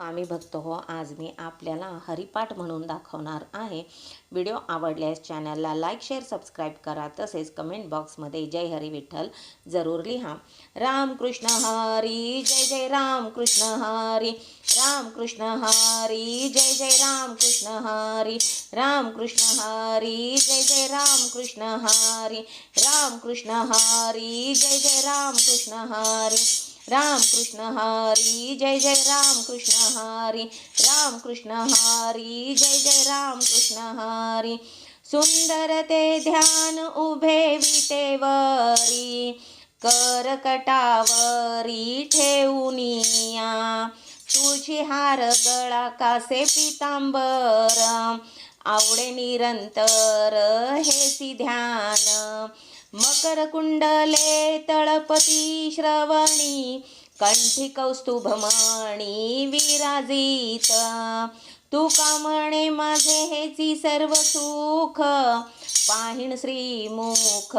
आम्ही भक्त हो आज मी आपल्याला हरिपाठ म्हणून दाखवणार आहे. व्हिडिओ आवडल्यास चॅनलला लाईक शेअर सबस्क्राईब करा. तसेच कमेंट बॉक्समध्ये जय हरी विठ्ठल जरूर लिहा. रामकृष्ण हरी जय जय रामकृष्ण हरी. रामकृष्ण हरी जय जय रामकृष्ण हरी. रामकृष्ण हरी जय जय रामकृष्ण हरी. रामकृष्ण हरी जय जय रामकृष्ण हरी. रामकृष्ण हरी जय जय रामकृष्ण हरी रामकृष्ण हरी जय जय रामकृष्ण हरी। सुंदर ते ध्यान उभे विटेवरी करकटावरी ठेवूनिया तुझी हार गळा कासे पितांबर आवडे निरंतर हेसी ध्यान। मकर कुंडले तळपती श्रवणी कंठी कौस्तुभमाणी विराजित. तू कामणे माझे हेची सर्व सुख? पाहिण श्रीमुख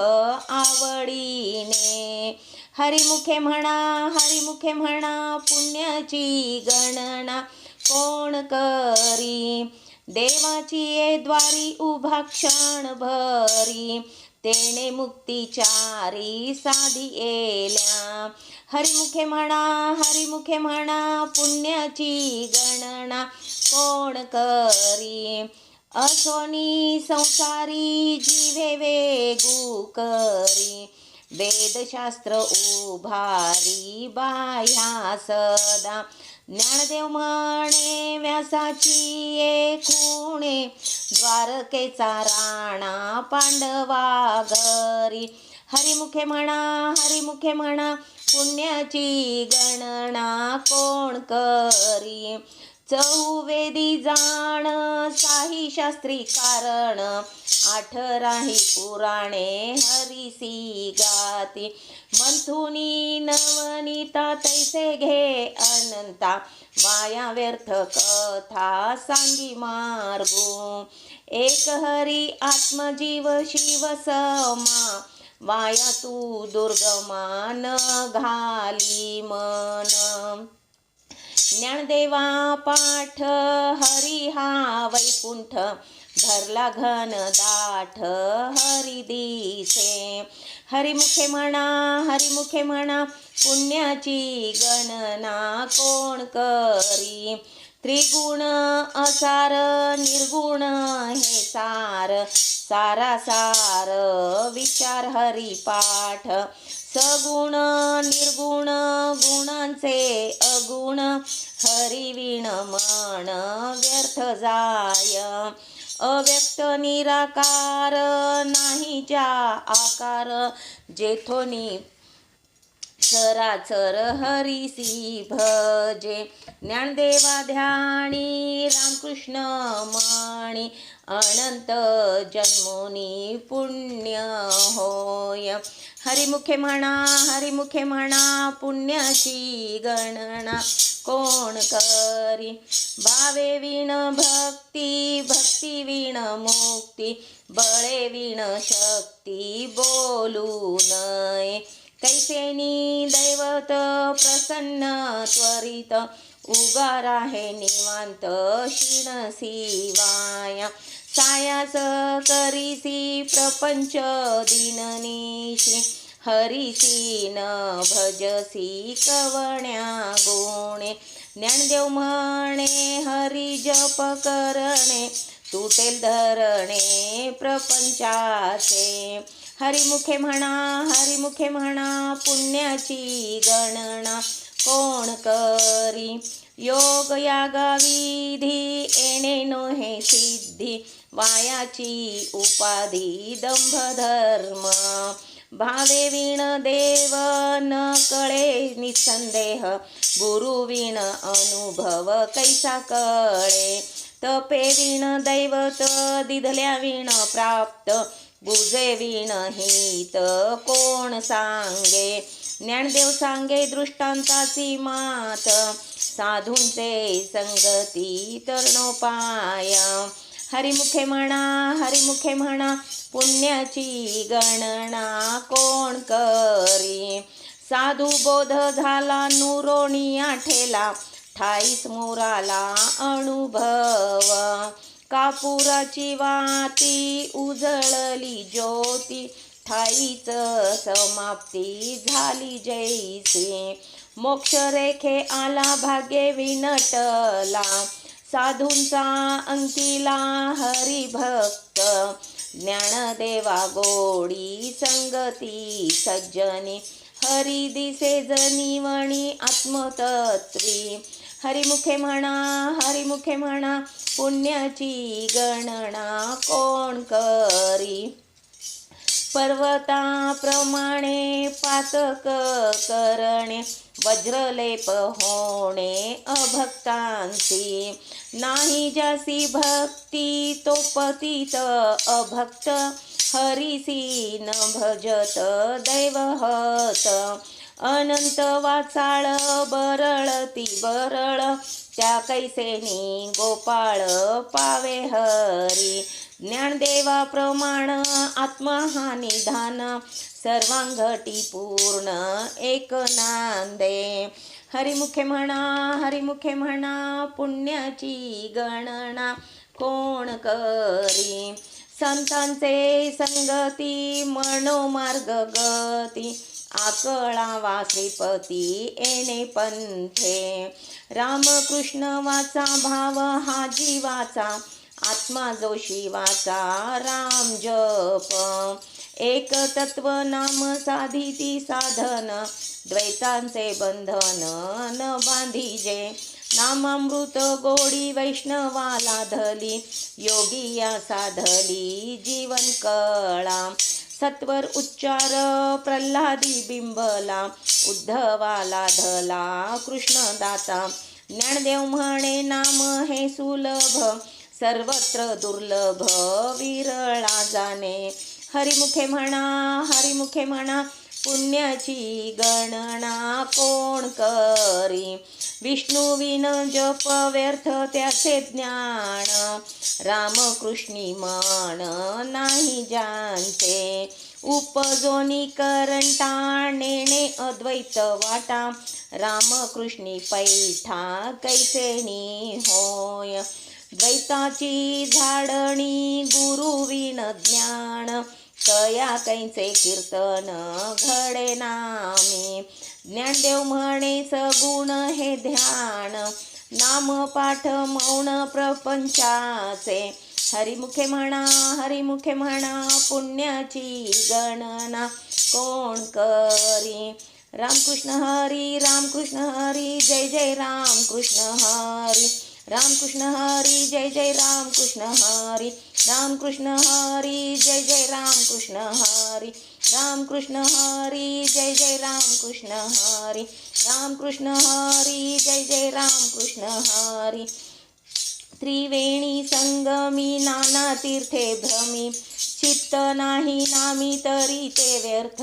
आवडीने. हरिमुखे म्हणा हरिमुखे म्हणा पुण्याची गणना कोण करी? देवाची ये द्वारी उभा क्षण भरी. तेने मुक्तीचारी साधी येल्या. हरिमुखे म्हणा हरिमुखे म्हणा पुण्याची गणना कोण करी? असोनी संसारी जीवे वेगू करी. वेदशास्त्र उभारी बाह्या सदा. ज्ञानदेव म्हणे व्यासाची एकूणे द्वारकेचा राणा पांडवा घरी. हरिमुखे म्हणा हरिमुखे म्हणा पुण्याची गणना कोण करी? चौवेदी जाण साही शास्त्री कारण आठराही पुराणे हरिसी. गाती मंथुनी नवनीता तैसे घे अनंता. वाया व्यर्थ कथा सांगी मार्गो. एक हरी आत्मजीव शिव समा. वाया तू दुर्गमान घाली मन. ज्ञानदेवा पाठ हरी हा वैकुंठ. धरला घन दाठ हरी दिसे हरिमुखे म्हणा हरिमुखे म्हणा पुण्याची गणना कोण करी? त्रिगुण असार निर्गुण हे सार. सारा सार विचार हरिपाठ. सगुण निर्गुण गुणांचे अगुण. हरिविण मन व्यर्थ जाय. अव्यक्त निराकार नाही आकार जेथोनी सराचर हरिसी भजे. ज्ञानदेवा ध्यानी रामकृष्ण माणी अनंत जन्मोनी पुण्य होय. हरिमुखे म्हणा हरिमुखे म्हणा पुण्याची गणना. कोण करी? भावे विण भक्ती भक्ती विण मुक्ती बळे विण शक्ती बोलू नये. कैसेनी दैवत प्रसन्न त्वरित उगार आहे निवांत क्षीण शिवाया. सायास करीसी प्रपंच दिननिशी हरिसी भजसी कवण्या गुणे ज्ञानदेव म्हणे हरी जप करणे तुटेल धरणे प्रपंचाचे. हरिमुखे म्हणा हरिमुखे म्हणा पुण्याची गणना कोण करी? योग यागा विधी येणे नोहे सिद्धी वायाची उपाधी दंभ धर्म भावे विण देव न कळे निसंदेह. गुरु विण अनुभव कैसा कळे? तपे विण दैवत दिधल्या विण प्राप्त. बुजे विण हित कोण सांगे? ज्ञानदेव सांगे दृष्टांताची मात. साधूंचे संगती तरणोपाय. हरिमुखे म्हणा हरिमुखे म्हणा पुण्याची गणना कोण करी? साधू बोध झाला नुरोणी आठेला ठाईच मोराला अनुभव. कापुराची वाती उजळली ज्योती ठाईच समाप्ती झाली जैसे. मोक्षरेखे आला भागे विनटला साधूंचा अंकिला हरिभक्त. ज्ञानदेवा गोडी संगती सज्जनी हरी दिसे जनिवणी आत्मतत्वी हरिमुखे म्हणा हरिमुखे म्हणा पुण्याची गणना कोण करी? पर्वताप्रमाणे पातक करणे वज्रलेप होणे अभक्तांची. नाही जसी भक्ती तो पतित अभक्त हरिसी न भजत दैवहत अनंत वाचाळ बरळती बरळ त्या कैसेनी गोपाळ पावे हरी. ज्ञानदेवा प्रमाण हा निधान सर्वांगटी पूर्ण एक नांदे. हरिमुखे म्हणा हरिमुखे म्हणा पुण्याची गणना कोण करी? संतांचे संगती मनोमार्ग गती आकळा श्रीपती येणे पंथे. रामकृष्ण वाचा भाव हा जीवाचा आत्मा जो शिवाचा राम जप. एक तत्व नाम साधिती साधन द्वैतांचे बंधन न बांधीजे. नामामृत गोडी वैष्णवाला धली योगी या साधली जीवन कळा. सत्वर उच्चार प्रल्हादी बिंबला उद्धवाला धला कृष्णदाता. ज्ञानदेव म्हणे नाम हे सुलभ सर्वत्र दुर्लभ विरळा जाणे. हरिमुखे म्हणा हरिमुखे म्हणा पुण्याची गणना कोण करी? विष्णू विन जप व्यर्थ त्याचे ज्ञान रामकृष्णी मान नाही जानते उपजोनी करंटा नेणे अद्वैत वाटा रामकृष्णी पैठा कैसेनी होय. द्वैताची झाडणी गुरुविन ज्ञान. कया कैचे कीर्तन घडे नामी. ज्ञानदेव म्हणे सगुण हे ध्यान. नाम पाठ मौन प्रपंचाचे. हरिमुखे म्हणा हरिमुखे म्हणा पुण्याची गणना कोण करी? रामकृष्ण हरी रामकृष्ण हरी जय जय रामकृष्ण हरी. रामकृष्ण हरी जय जय रामकृष्ण हरी रामकृष्ण हरी जय जय रामकृष्ण हरी रामकृष्ण हरी जय जय रामकृष्ण हरी रामकृष्ण हरी जय जय रामकृष्ण हरी। त्रिवेणी संगमी नाना तीर्थे भ्रमी चित्त नाही नामी तरी ते व्यर्थ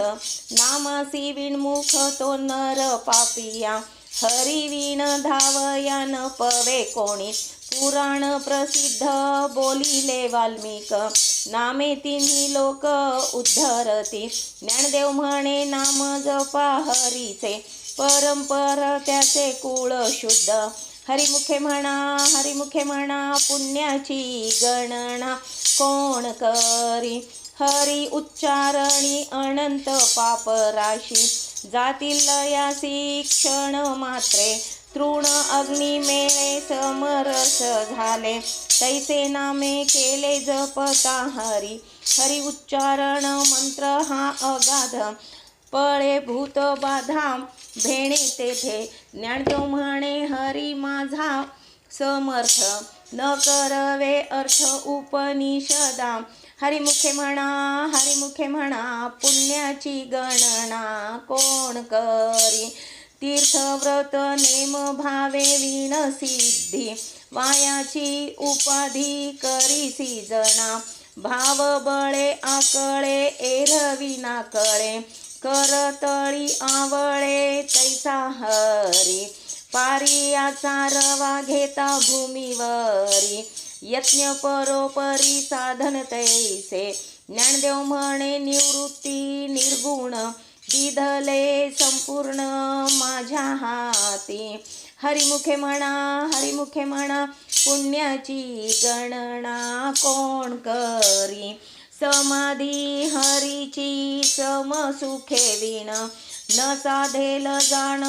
नामासी विणमुख तो नर पापिया। हरिविण धावयान पवे कोणी. पुराण प्रसिद्ध बोलिले वाल्मिक. नामे तिन्ही लोक उद्धरती. ज्ञानदेव म्हणे नाम जपा हरीचे. परंपर त्याचे कुळ शुद्ध. हरिमुखे म्हणा हरिमुखे म्हणा पुण्याची गणना कोण करी? हरी उच्चारणी अनंत पाप राशी जातील या शिक्षण मात्रे. तृण अग्नी मेळे समरस झाले. तैसे नामे केले जपता हरी. हरी उच्चारण मंत्र हा अगाध. पळे भूत बाधा भेणे तेथे. ज्ञानतो म्हणे हरी माझा समर्थ. न करवे अर्थ उपनिषदा. हरिमुखे म्हणा हरिमुखे म्हणा पुण्याची गणना कोण करी? तीर्थव्रत नेम भावे विण सिद्धी वायाची उपाधी करी जणा भाव बळे आकळे एरविना कळे करतळी आवळे तैसा हरी. पारियाचा रवा घेता भूमीवरी. यज्ञ परोपरी साधन तैसे। ज्ञानदेव म्हणे निवृत्ती निर्गुण दिधले संपूर्ण माझ्या हाती। हरिमुखे म्हणा हरिमुखे म्हणा पुण्याची गणना कोण करी? समाधी हरीची समसुखे विण न साधेल जाण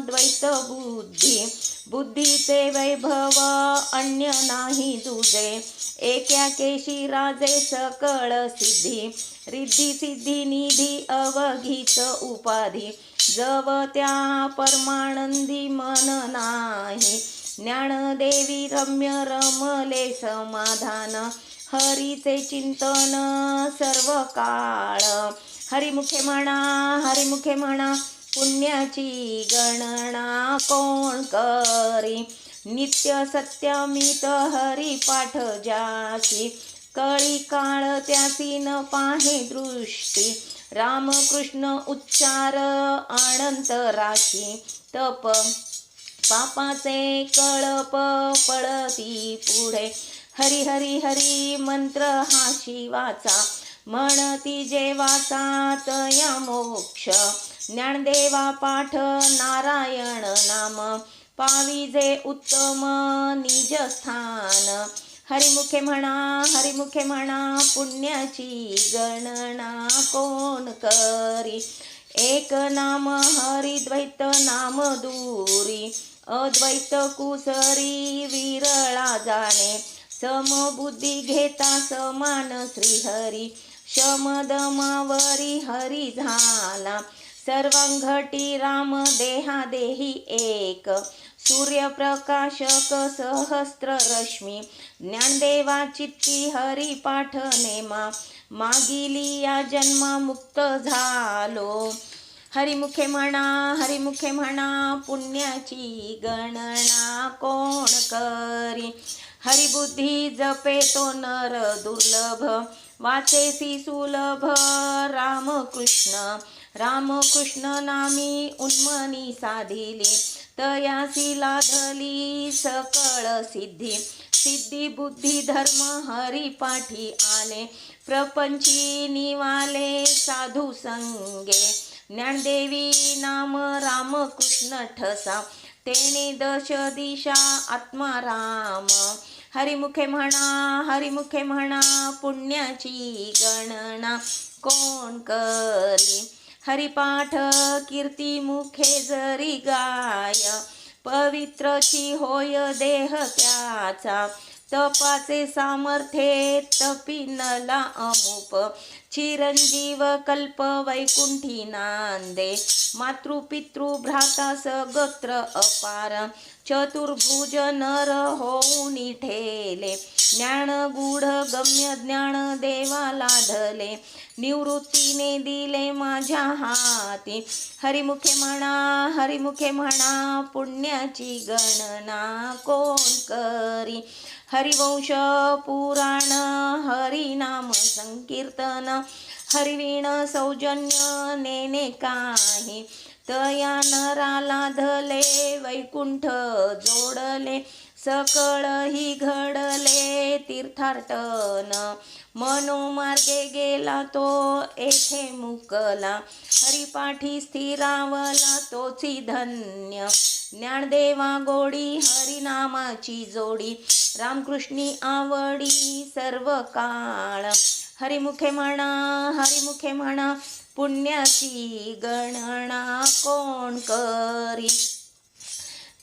द्वैत बुद्धी. बुद्धीचे वैभव अन्य नाही तुझे. एक्या केशी राजे सकळ सिद्धी. रिद्धी सिद्धी निधी अवघीच उपाधी. जव त्या परमानंदी मन नाही. ज्ञानदेवी रम्य रमले समाधान. हरीचे चिंतन सर्व काळ हरिमुखे म्हणा हरिमुखे म्हणा पुण्याची गणना कोण करी? नित्य सत्यमित हरिपाठ जासी कळी काळ त्यासी न पाहे दृष्टी. रामकृष्ण उच्चार अनंत राशी तप पापाचे कळप पळती पुढे. हरी हरी हरी मंत्र हा शिवाचा म्हणती जेवाचा तया मोक्ष ज्ञानदेवा पाठ नारायण नाम. पाविजे उत्तम निज स्थान. हरिमुखे म्हणा हरिमुखे म्हणा पुण्याची गणना कोण करी? एक नाम हरिद्वैत नाम दूरी. अद्वैत कुसरी विरळा जाणे. समबुद्धी घेता समान श्रीहरी. शमदमावरी हरी झाला. सर्वांघटी राम देहा देही एक. सूर्यप्रकाशक सहस्त्र रश्मी ज्ञानदेवा चित्ती हरी पाठ नेमा. मागिली या जन्मा मुक्त झालो. हरिमुखे म्हणा हरिमुखे म्हणा पुण्याची गणना कोण करी? हरिबुद्धी जपे तो नर दुर्लभ. वाचेसी सुलभ रामकृष्ण. रामकृष्ण नामी उन्मनी साधिली. तयासी लाधली सकळ सिद्धी. सिद्धी बुद्धी धर्म हरिपाठी आले. प्रपंची निवाले साधू संगे. ज्ञानदेवी नाम रामकृष्ण ठसा. तेने दश दिशा आत्मा राम. हरिमुखे म्हणा हरिमुखे म्हणा पुण्याची गणना कोण करी? हरिपाठ कीर्ती मुखे जरी गाय पवित्रची होय देह त्याचा. तपाचे सामर्थ्ये तपिनला अमुप. चिरंजीव कल्प वैकुंठी नांदे. मातृपितृ भ्रातास गोत्र अपार. चतुर्भुज नर होऊन ठेले. ज्ञान गूढ गम्य ज्ञान देवाला धले निवृत्तीने दिले माझ्या हाती. हरिमुखे म्हणा हरिमुखे म्हणा पुण्याची गणना कोण करी? हरिवंश पुराण हरिनाम संकीर्तन हरिवीण सौजन्य नेने काही तया नराला धले वैकुंठ जोडले सकळ ही घडले तीर्थाटन मनोमार्गे गेला तो येथे मुकला. हरिपाठी स्थिरावला तोची धन्य. ज्ञानदेवा गोडी हरिनामाची जोडी. रामकृष्णी आवडी सर्व काळ. हरिमुखे म्हणा हरिमुखे म्हणा पुण्याची गणना कोण करी?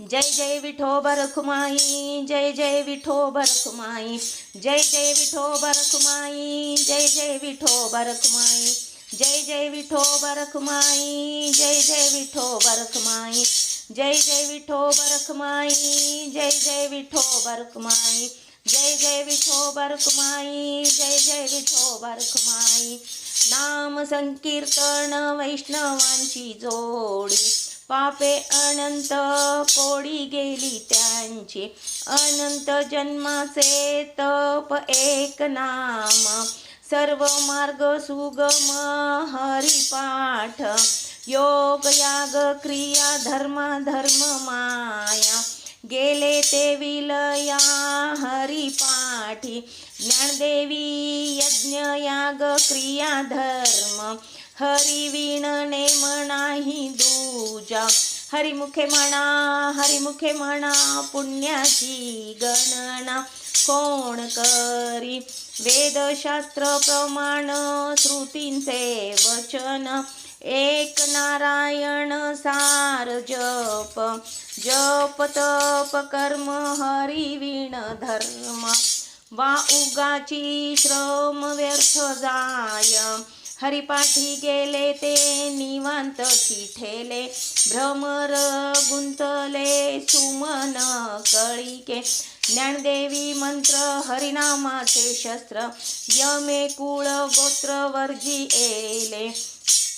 जय जय विठो बरखुमाई जय जय विठो बरखुमाई जय जय विठो बरखुमाई जय जय विठो बरखुमाई जय जय विठो बरखुमाई जय जय विठो बरखुमाई जय जय विठो बरखुमाई जय जय विठो बरखुमाई जय जय विठो बरखुमाई जय जय विठो बरखुमाई नाम संकीर्तन वैष्णवांची जोडी पापे अनंत कोडी गेली त्यांची. अनंत जन्माचे तप एक नाम. सर्व मार्ग सुगम हरिपाठ. योग याग क्रिया धर्म धर्म माया. गेले ते विलया हरिपाठी. ज्ञानदेवी यज्ञ याग क्रिया धर्म. हरिवीण म्हणाही दूजा. हरिमुखे म्हणा हरिमुखे म्हणा पुण्याची गणना कोण करी? वेदशास्त्र प्रमाण श्रुतींचे वचन. एक नारायण सार जप. जप तप कर्म हरिविण धर्म. वा उगाची श्रम व्यर्थ जाय. हरिपाठी गेले ते निवांत ठेले भ्रमर गुंतले सुमन कळिके. ज्ञानदेवी मंत्र हरिनामाचे शस्त्र यमे कुळ गोत्र वर्जी एले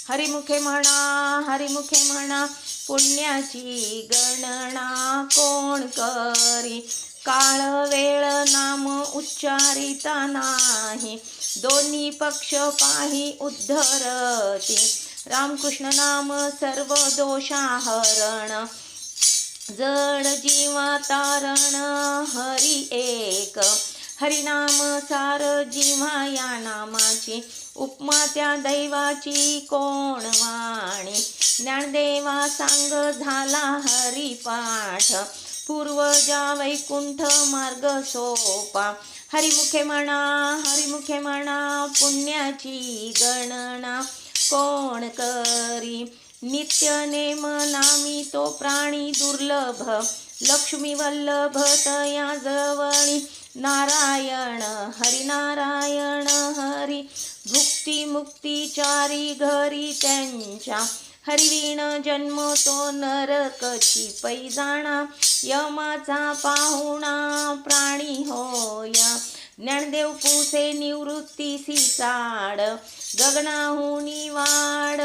हरिमुखे म्हणा हरिमुखे म्हणा पुण्याची गणना कोण करी? काळ वेळ नाम उच्चारिता नाही. दोन्ही पक्ष पाही उद्धरती. रामकृष्ण नाम सर्व दोषाहरण जड जीवा तारण हरी एक. हरिनाम सार जीवा या नामाची. उपमा त्या दैवाची कोण वाणी. ज्ञानदेवा सांग झाला हरिपाठ. पूर्वजा वैकुंठ मार्ग सोपा. हरिमुखे म्हणा हरिमुखे म्हणा पुण्याची गणना कोण करी? नित्य नेम नामी तो प्राणी दुर्लभ. लक्ष्मी वल्लभ तया जवळी. नारायण हरिनारायण हरी. भुक्ती मुक्ती चारी घरी त्यांच्या. हरिविण जन्म तो नरकची पैजाणा यमाचा पाहुणा प्राणी होया. ज्ञानदेव पुसे निवृत्तीसी साड गगनाहुनी वाड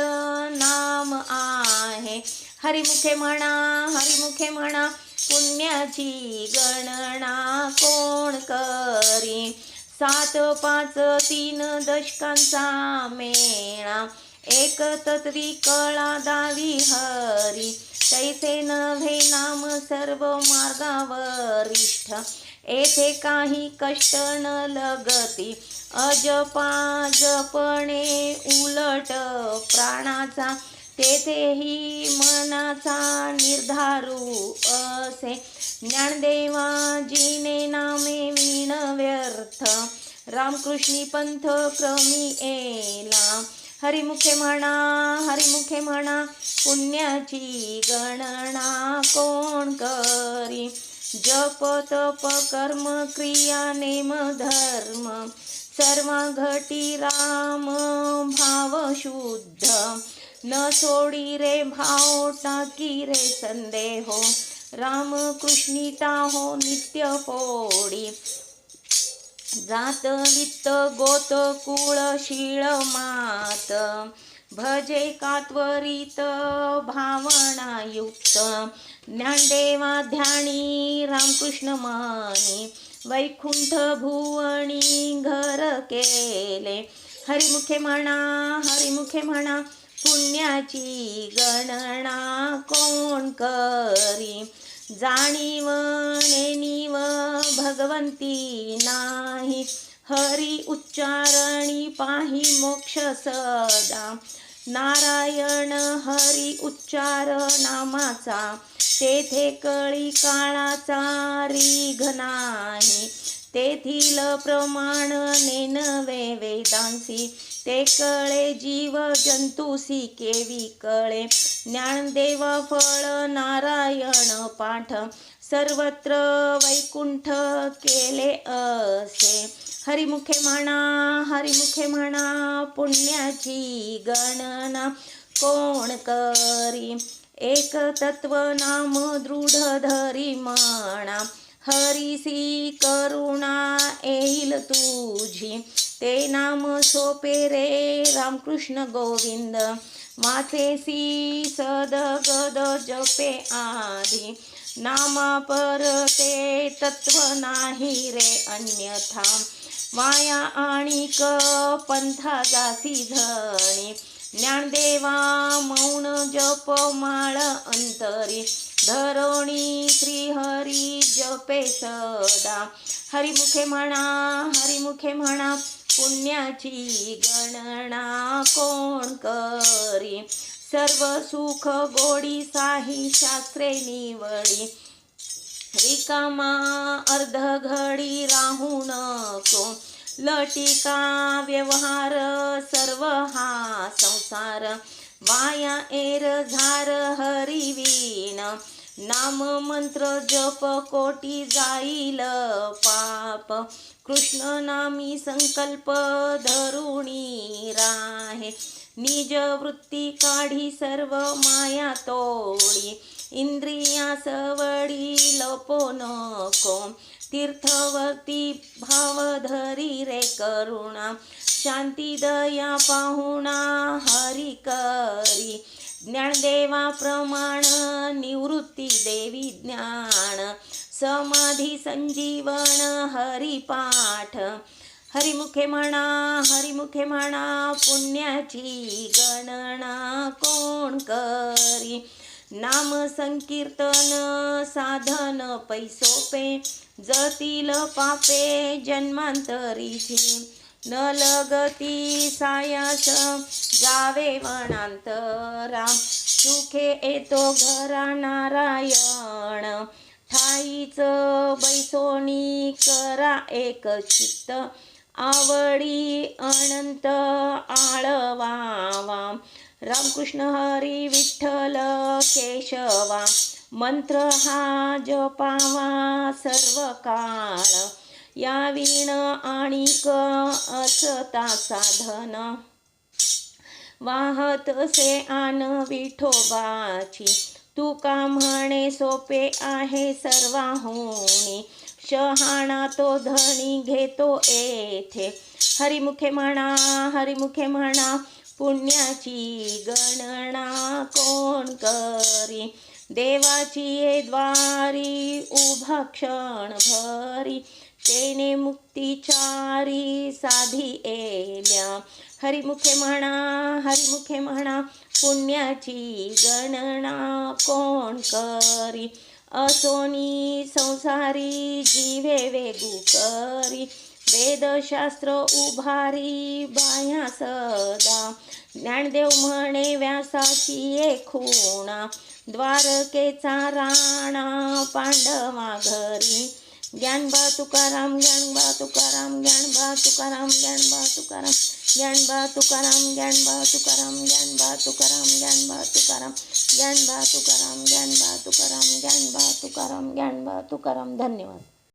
नाम आहे. हरिमुखे म्हणा हरिमुखे म्हणा पुण्याची गणना कोण करी? सात पाच तीन दशकांचा मेळा. एक तत्वी कळा दावी हरी. तैसे नव्हे नाम सर्व मार्गावरिष्ठ येथे काही कष्ट न लगती अजपाजपणे उलट प्राणाचा. तेथेही मनाचा निर्धारू असे. ज्ञानदेवाजीने नामे विण व्यर्थ. रामकृष्णी पंथ क्रमी एला हरिमुखे म्हणा हरिमुखे म्हणा पुण्याची गणना कोण करी? जप तप कर्म क्रिया नेम धर्म सर्व घटी राम भाव शुद्ध. न सोडी रे भाव टाकी रे संदेहो. राम कृष्णिता हो नित्य पोडी. जात वित्त गोत कुळ शिळ मात. भजे कात्वरित भावनायुक्त ज्ञानदेवा ध्यानी रामकृष्ण मानी. वैकुंठ भुवणी घर केले. हरिमुखे म्हणा हरिमुखे म्हणा पुण्याची गणना कोण करी? जाणीव भगवंती नाही. हरी उच्चारणी पाही मोक्ष सदा. नारायण हरी उच्चार नामाचा. तेथे कळी काळाचा रीघ नाही. तेथील प्रमाण नेनवे वेदांसी. ते कळे जीव जंतुसी केवी कळे. ज्ञानदेव फळ नारायण पाठ. सर्वत्र वैकुंठ केले असे. हरिमुखे म्हणा हरिमुखे म्हणा पुण्याची गणना कोण करी? एक तत्व नाम दृढ धरी म्हणा. हरिसी करुणा येईल तुझी. ते नाम सोपे रे रामकृष्ण गोविंद. माथेसी सदगद जपे आधी. नामा पर ते तत्व नाही रे अन्यथा. माया आणि क पंथा जासी धणी ज्ञानदेवा मौन जप माळ अंतरी. धरोणी श्रीहरी जपे सदा. हरिमुखे म्हणा हरिमुखे म्हणा पुण्याची गणना कोण करी? सर्व सुख गोडी साही शास्त्रे निवडी. रिकामा अर्ध घडी राहू नको लटिका व्यवहार सर्व हा संसार. वाया एर झार हरिवीण नाम मंत्र जप कोटी जाईल पाप. कृष्ण नामी संकल्प धरुणी राहे. निज वृत्ती काढी सर्व माया तोडी. इंद्रिया सवडी लपो नको. तीर्थवर्ती भाव धरी रे करुणा. शांती दया पाहुणा हरी करी. ज्ञानदेवा प्रमाण निवृत्ती देवी ज्ञान. समाधी संजीवन हरिपाठ. हरिमुखे म्हणा हरिमुखे म्हणा पुण्याची गणना कोण करी? नाम संकीर्तन साधन पैसोपे जतील पापे जन्मांतरीची न लगती सायास जावे वनांतरा. सुखे येतो घरा नारायण. ठाईच बैसोनी करा एक चित्त. आवडी अनंत आळवावा. रामकृष्ण हरी विठ्ठल केशवा. मंत्र हा जपावा सर्व काळ या विण आणिक असता साधन. वाहत से आन विठोबाची. तू का म्हणे सोपे आहे सर्वाहुणी शहाणा तो धणी घेतो येथे. हरिमुखे म्हणा हरिमुखे म्हणा पुण्याची गणना कोण करी? देवाची ये द्वारी उभा क्षण भरी. तेने मुक्तिचारी साधी एल्या हरिमुखे म्हणा हरिमुखे म्हणा पुण्याची गणना कोण करी? असोनी संसारी जीवे वेगू करी. वेदशास्त्र उभारी बाया सदा. ज्ञानदेव म्हणे व्यासाची एक खुणा द्वारकेचा राणा पांडवा घरी. ज्ञानबा तुकाराम ज्ञानबा तुकाराम ज्ञानबा तुकाराम ज्ञानबा तुकाराम. ज्ञानबा तुकाराम ज्ञानबा तुकाराम ज्ञानबा तुकाराम ज्ञानबा तुकाराम ज्ञानबा तुकाराम ज्ञानबा तुकाराम ज्ञानबा तुकाराम ज्ञानबा तुकाराम. धन्यवाद.